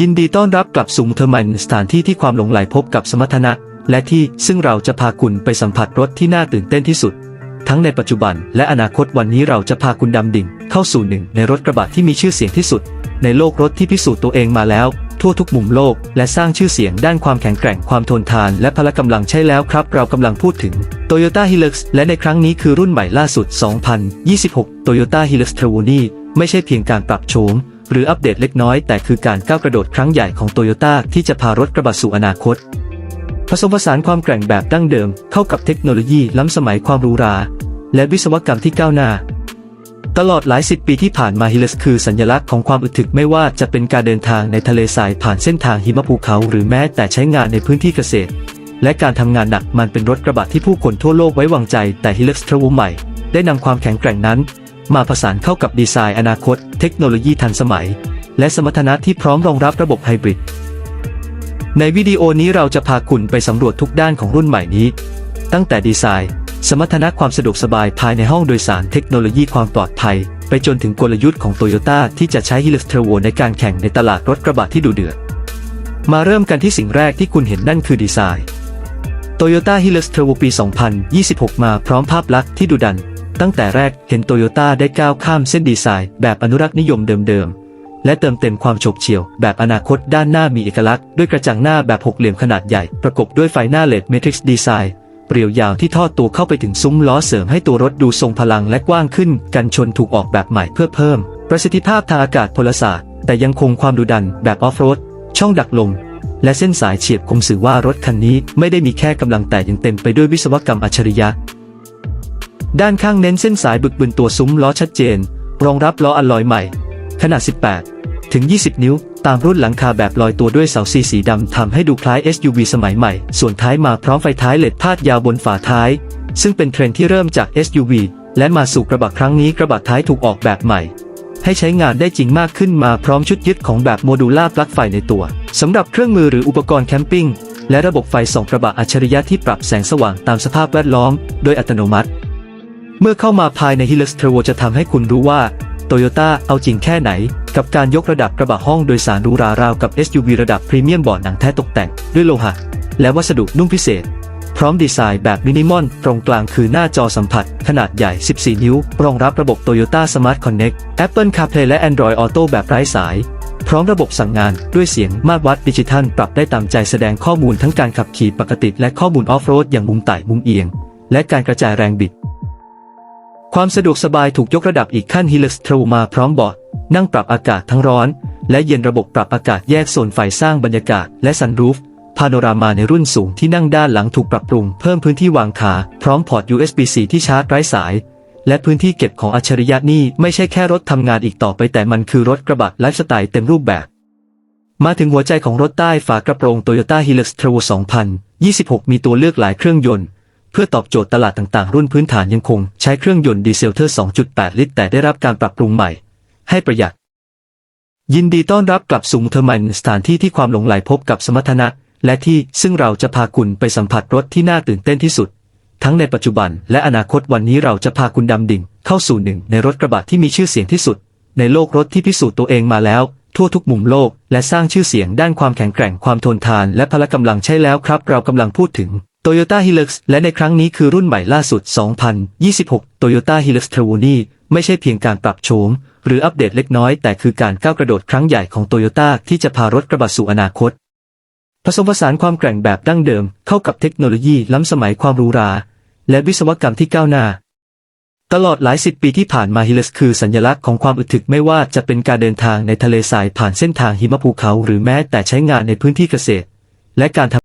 ยินดีต้อนรับกลับสู่เทอร์มันสถานที่ที่ความหลงใหลพบกับสมรรถนะ และที่ซึ่งเราจะพาคุณไปสัมผัสรถที่น่าตื่นเต้นที่สุด ทั้งในปัจจุบันและอนาคตวันนี้เราจะพาคุณดำดิ่ง เข้าสู่หนึ่งในรถกระบะที่มีชื่อเสียงที่สุด ในโลกรถที่พิสูจน์ตัวเองมาแล้ว ทั่วทุกมุมโลก และสร้างชื่อเสียงด้านความแข็งแกร่งความทนทานและพละกำลังใช่แล้วครับ เรากำลังพูดถึง Toyota Hilux และในครั้งนี้คือรุ่นใหม่ล่าสุด 2026 Toyota Hilux t r a v o n i ไม่ใช่เพียงการปรับโฉม หรืออัปเดตเล็กน้อยแต่คือการก้าวกระโดดครั้งใหญ่ของโตโยต้าที่จะพารถกระบะสู่อนาคต ผสมผสานความแกร่งแบบดั้งเดิมเข้ากับเทคโนโลยีล้ำสมัยความหรูหรา และวิศวกรรมที่ก้าวหน้าตลอดหลายสิบปีที่ผ่านมาฮิลสคือสัญลักษณ์ของความอึดถึกไม่ว่าจะเป็นการเดินทางในทะเลทรายผ่านเส้นทางหิมะภูเขา หรือแม้แต่ใช้งานในพื้นที่เกษตร และการทำงานหนักมันเป็นรถกระบะที่ผู้คนทั่วโลกไว้วางใจ แต่ฮิลสทรวใหม่ ได้นำความแข็งแกร่งนั้น มาผสานเข้ากับดีไซน์อนาคต เทคโนโลยีทันสมัย และสมรรถนะที่พร้อมรองรับระบบไฮบริด ในวิดีโอนี้เราจะพาคุณไปสำรวจทุกด้านของรุ่นใหม่นี้ ตั้งแต่ดีไซน์ สมรรถนะความสะดวกสบายภายในห้องโดยสารเทคโนโลยีความปลอดภัย ไปจนถึงกลยุทธ์ของโตโยต้าที่จะใช้ Hilux t r a v o ในการแข่งในตลาดรถกระบะที่ดุเดือดมาเริ่มกันที่สิ่งแรกที่คุณเห็นนั่นคือดีไซน์ Toyota Hilux t r a v o ปี 2026 มาพร้อมภาพลักษณ์ที่ดุดัน ตั้งแต่แรกเห็นโตโยต้าได้ก้าวข้ามเส้นดีไซน์แบบอนุรักษ์นิยมเดิมๆ และเติมเต็มความโฉบเฉี่ยวแบบอนาคตด้านหน้ามีเอกลักษณ์ด้วยกระจังหน้าแบบหกเหลี่ยมขนาดใหญ่ประกบด้วยไฟหน้าเลดเมทริกซ์ดีไซน์เปรียวยาวที่ทอดตัวเข้าไปถึงซุ้มล้อเสริมให้ตัวรถดูทรงพลังและกว้างขึ้น กันชนถูกออกแบบใหม่เพื่อเพิ่ม ประสิทธิภาพทางอากาศพลศาสตร์ แต่ยังคงความดุดันแบบออฟโรดช่องดักลมและเส้นสายเฉียบคมสื่อว่ารถคันนี้ไม่ได้มีแค่กำลังแต่ยังเต็มไปด้วยวิศวกรรมอัจฉริยะ ด้านข้างเน้นเส้นสายบึกบึนตัวซุ้มล้อชัดเจน รองรับล้ออัลลอยใหม่ ขนาด 18 ถึง 20 นิ้ว ตามรุ่นหลังคาแบบลอยตัวด้วยเสาซีสีดำทำให้ดูคล้าย SUV สมัยใหม่ ส่วนท้ายมาพร้อมไฟท้ายเลดพาดยาวบนฝาท้าย ซึ่งเป็นเทรนที่เริ่มจาก SUV และมาสู่กระบะครั้งนี้กระบะท้ายถูกออกแบบใหม่ ให้ใช้งานได้จริงมากขึ้นมาพร้อมชุดยึดของแบบโมดูล่าปลั๊กไฟในตัวสำหรับเครื่องมือหรืออุปกรณ์แคมปิ้งและระบบไฟส่องกระบะอัจฉริยะที่ปรับแสงสว่างตามสภาพแวดล้อม โดยอัตโนมัติ เมื่อเข้ามาภายใน Hilux t r a v o จะทำให้คุณรู้ว่า Toyota เอาจริงแค่ไหน กับการยกระดับกระบะห้องโดยสารหรูราราวกับ SUV ระดับพรีเมียมบอร์ดหนังแท้ตกแต่ง ด้วยโลหะ และวัสดุนุ่มพิเศษ พร้อมดีไซน์แบบมินิมอลตรงกลางคือหน้าจอสัมผัส ขนาดใหญ่ 14 นิ้ว รองรับระบบ Toyota Smart Connect Apple CarPlay และ Android Auto แบบไร้สาย พร้อมระบบสั่งงานด้วยเสียงมาตรวัดดิจิทัล ปรับได้ตามใจแสดงข้อมูลทั้งการขับขี่ปกติ และข้อมูลออฟโรดอย่างมุมไต่มุมเอียง และการกระจายแรงบิด ความสะดวกสบายถูกยกระดับอีกขั้น Hilux t r a v มาพร้อมเบาะนั่งปรับอากาศทั้งร้อน และเย็นระบบปรับอากาศแยกโซนไฟสร้างบรรยากาศและซันรูฟพาโนรามาในรุ่นสูงที่นั่งด้านหลังถูกปรับปรุงเพิ่มพื้นที่วางขาพร้อมพอร์ต USB-C ที่ชาร์จไร้สาย และพื้นที่เก็บของอัจฉริยะนี่ไม่ใช่แค่รถทำงานอีกต่อไปแต่มันคือรถกระบะไลฟ์สไตล์เต็มรูปแบบ มาถึงหัวใจของรถใต้ฝากระโปรง Toyota Hilux t r a v 2026 มีตัวเลือกหลายเครื่องยนต์ เพื่อตอบโจทย์ตลาดต่างๆ รุ่นพื้นฐานยังคงใช้เครื่องยนต์ดีเซลเทอร์ 2.8 ลิตร แต่ได้รับการปรับปรุงใหม่ ให้ประหยัด ยินดีต้อนรับกลับสู่เทอร์มันสถานที่ที่ความหลงใหลพบกับสมรรถนะ และที่ซึ่งเราจะพาคุณไปสัมผัสรถที่น่าตื่นเต้นที่สุด ทั้งในปัจจุบันและอนาคตวันนี้เราจะพาคุณดำดิ่ง เข้าสู่หนึ่งในรถกระบะที่มีชื่อเสียงที่สุด ในโลกรถที่พิสูจน์ตัวเองมาแล้วทั่วทุกมุมโลกและสร้างชื่อเสียงด้านความแข็งแกร่งความทนทานและพละกำลังใช่แล้วครับ เรากำลังพูดถึง Toyota Hilux และในครั้งนี้คือรุ่นใหม่ล่าสุด 2026 Toyota Hilux t r a v o n i ไม่ใช่เพียงการปรับโฉมหรืออัปเดตเล็กน้อย แต่คือการก้าวกระโดดครั้งใหญ่ของ Toyota ที่จะพารถกระบะสู่อนาคต ผสมผสานความแกร่งแบบดั้งเดิมเข้ากับเทคโนโลยีล้ำสมัยความรูรา และวิศวกรรมที่ก้าวหน้า ตลอดหลายสิบปีที่ผ่านมา Hilux คือสัญลักษณ์ของความอึดถึกไม่ว่าจะเป็นการเดินทางในทะเลทรายผ่านเส้นทางหิมะภูเขา หรือแม้แต่ใช้งานในพื้นที่เกษตร และการท